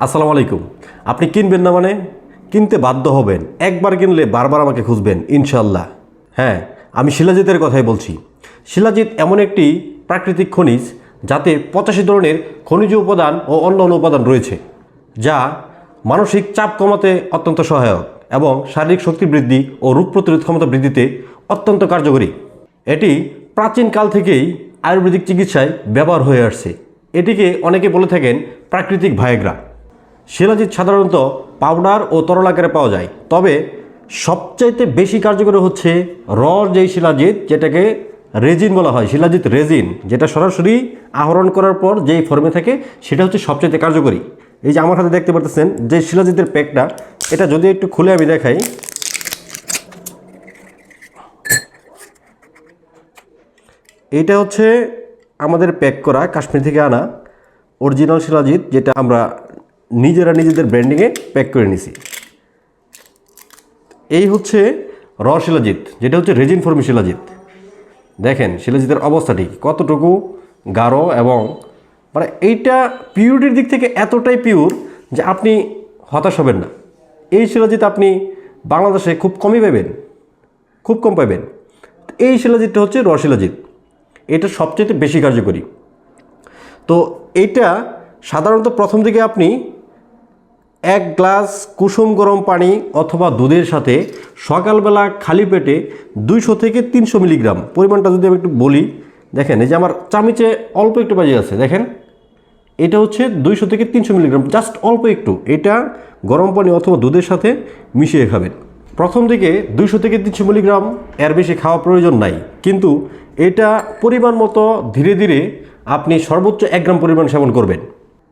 আসসালামু আলাইকুম। আপনি কিনবেন না মানে? কিনতে বাধ্য হবেন। একবার কিনলে বারবার আমাকে খুঁজবেন ইনশাল্লাহ হ্যাঁ আমি শিলাজিতের কথাই বলছি। শিলাজিৎ এমন একটি প্রাকৃতিক খনিজ যাতে পঁচাশি ধরনের খনিজ উপাদান ও অন্যান্য উপাদান রয়েছে, যা মানসিক চাপ কমাতে অত্যন্ত সহায়ক এবং শারীরিক শক্তি বৃদ্ধি ও রোগ প্রতিরোধ ক্ষমতা বৃদ্ধিতে অত্যন্ত কার্যকরী। এটি প্রাচীনকাল থেকেই আয়ুর্বেদিক চিকিৎসায় ব্যবহার হয়ে আসছে। এটিকে অনেকে বলে থাকেন প্রাকৃতিক ভায়াগ্রা। শিলাজিৎ সাধারণত পাউডার ও তরল আকারে পাওয়া যায়। তবে সবচাইতে বেশি কার্যকরী হচ্ছে র যেই শিলাজিৎ, যেটাকে রেজিন বলা হয়, শিলাজিৎ রেজিন, যেটা সরাসরি আহরণ করার পর যেই ফর্মে থাকে, সেটা হচ্ছে সবচাইতে কার্যকরী। এই যে আমার হাতে দেখতে পারতেছেন, যে শিলাজিতের প্যাকটা, এটা যদি একটু খুলে আমি দেখাই। এইটা হচ্ছে আমাদের প্যাক করা কাশ্মীর থেকে আনা অরিজিনাল শিলাজিৎ, যেটা আমরা নিজেরা নিজেদের ব্র্যান্ডিংয়ে প্যাক করে নিছি। এই হচ্ছে র শিলাজিৎ, যেটা হচ্ছে রেজিন ফর্মি শিলাজিৎ। দেখেন শিলাজিতের অবস্থাটি কতটুকু গাঢ় এবং মানে এইটা পিউরিটির দিক থেকে এতটাই পিওর যে আপনি হতাশ হবেন না। এই শিলাজিৎ আপনি বাংলাদেশে খুব কমই পাবেন, খুব কম পাবেন। এই শিলাজিৎটা হচ্ছে র শিলাজিৎ, এটা সবচেয়ে বেশি কার্যকরী। তো এইটা সাধারণত প্রথম দিকে আপনি এক গ্লাস কুসুম গরম পানি অথবা দুধের সাথে সকালবেলা খালি পেটে দুইশো থেকে তিনশো মিলিগ্রাম। পরিমাণটা যদি আমি একটু বলি, দেখেন, এই যে আমার চামিচে অল্প একটু বাজে আছে, দেখেন। এটা হচ্ছে দুইশো থেকে তিনশো মিলিগ্রাম, জাস্ট অল্প একটু। এটা গরম পানি অথবা দুধের সাথে মিশিয়ে খাবেন। প্রথম দিকে দুইশো থেকে তিনশো মিলিগ্রাম, এর বেশি খাওয়া প্রয়োজন নাই। কিন্তু এটা পরিমাণ মতো ধীরে ধীরে আপনি সর্বোচ্চ এক গ্রাম পরিমাণ সেবন করবেন।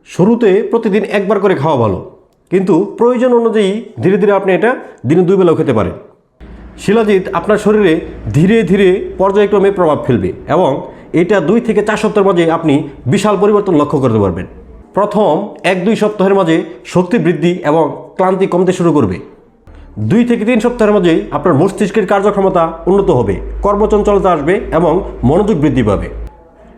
শুরুতে প্রতিদিন একবার করে খাওয়া ভালো। কিন্তু প্রয়োজন অনুযায়ী ধীরে ধীরে আপনি এটা দিনে দুই বেলাও খেতে পারেন। শিলাজিৎ আপনার শরীরে ধীরে ধীরে পর্যায়ক্রমে প্রভাব ফেলবে এবং এটা দুই থেকে চার সপ্তাহের মাঝে আপনি বিশাল পরিবর্তন লক্ষ্য করতে পারবেন। প্রথম এক দুই সপ্তাহের মাঝে শক্তি বৃদ্ধি এবং ক্লান্তি কমতে শুরু করবে। দুই থেকে তিন সপ্তাহের মাঝেই আপনার মস্তিষ্কের কার্যক্ষমতা উন্নত হবে, কর্মচঞ্চলতা আসবে এবং মনোযোগ বৃদ্ধি পাবে।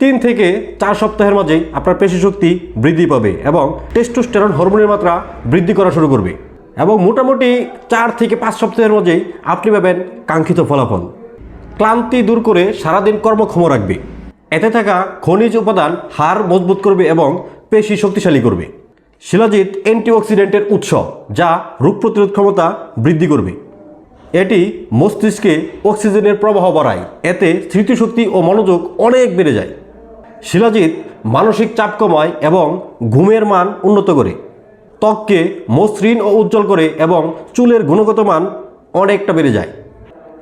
তিন থেকে চার সপ্তাহের মাঝেই আপনার পেশি শক্তি বৃদ্ধি পাবে এবং টেস্টোস্টেরন হরমোনের মাত্রা বৃদ্ধি করা শুরু করবে। এবং মোটামুটি চার থেকে পাঁচ সপ্তাহের মাঝেই আপনি পাবেন কাঙ্ক্ষিত ফলাফল। ক্লান্তি দূর করে সারাদিন কর্মক্ষম রাখবে। এতে থাকা খনিজ উপাদান হাড় মজবুত করবে এবং পেশি শক্তিশালী করবে। শিলাজিৎ অ্যান্টিঅক্সিডেন্টের উৎস, যা রোগ প্রতিরোধ ক্ষমতা বৃদ্ধি করবে। এটি মস্তিষ্কে অক্সিজেনের প্রবাহ বাড়ায়। এতে স্মৃতিশক্তি ও মনোযোগ অনেক বেড়ে যায়। শিলাজিৎ মানসিক চাপ কমায় এবং ঘুমের মান উন্নত করে। ত্বককে মসৃণ ও উজ্জ্বল করে এবং চুলের গুণগত মান অনেকটা বেড়ে যায়।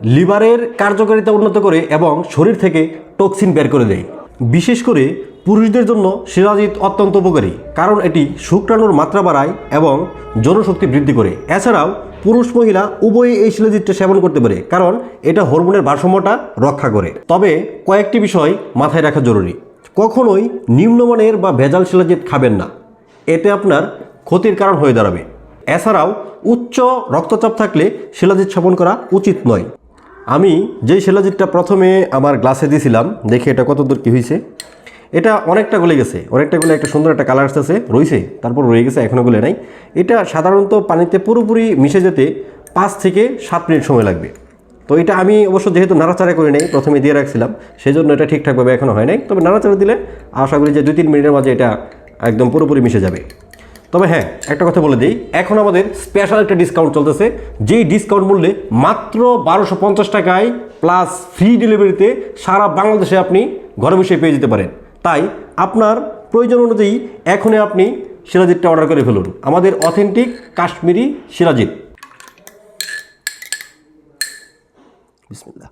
লিভারের কার্যকারিতা উন্নত করে এবং শরীর থেকে টক্সিন বের করে দেয়। বিশেষ করে পুরুষদের জন্য শিলাজিৎ অত্যন্ত উপকারী, কারণ এটি শুক্রাণুর মাত্রা বাড়ায় এবং জনশক্তি বৃদ্ধি করে। এছাড়াও পুরুষ মহিলা উভয়ই এই শিলাজিৎটা সেবন করতে পারে, কারণ এটা হরমোনের ভারসাম্যটা রক্ষা করে। তবে কয়েকটি বিষয় মাথায় রাখা জরুরি। কখনোই নিম্নমানের বা ভেজাল শিলাজিৎ খাবেন না। এতে আপনার ক্ষতির কারণ হয়ে দাঁড়াবে। এছাড়াও উচ্চ রক্তচাপ থাকলে শিলাজিৎ সেবন করা উচিত নয়। আমি যেই শিলাজিৎটা প্রথমে আমার গ্লাসে দিয়েছিলাম, দেখে এটা কত দূর কী হয়েছে এটা অনেকটা গলে গেছে, অনেকটা গলে একটা সুন্দর একটা কালার আসতেছে রয়েছে তারপর রয়ে গেছে এখনও গলে নাই। এটা সাধারণত পানিতে পুরোপুরি মিশে যেতে পাঁচ থেকে সাত মিনিট সময় লাগবে। তো এটা আমি অবশ্য যেহেতু নাড়াচাড়া করে নেই, প্রথমে দিয়ে রাখছিলাম সেই জন্য এটা ঠিকঠাকভাবে এখনও হয় নাই। তবে নাড়াচাড়া দিলে আশা করি যে দুই তিন মিনিটের মাঝে এটা একদম পুরোপুরি মিশে যাবে। তবে হ্যাঁ একটা কথা বলে দিই, এখন আমাদের স্পেশাল একটা ডিসকাউন্ট চলতেছে, যেই ডিসকাউন্ট মূল্যে মাত্র বারোশো পঞ্চাশ টাকায় প্লাস ফ্রি ডেলিভারিতে সারা বাংলাদেশে আপনি ঘরে বসে পেয়ে যেতে পারেন। তাই আপনার প্রয়োজন অনুযায়ী এখনই আপনি সিরাজিৎটা অর্ডার করে ফেলুন। আমাদের অথেন্টিক কাশ্মীরি সিরাজিৎ বিসমিল্লাহ।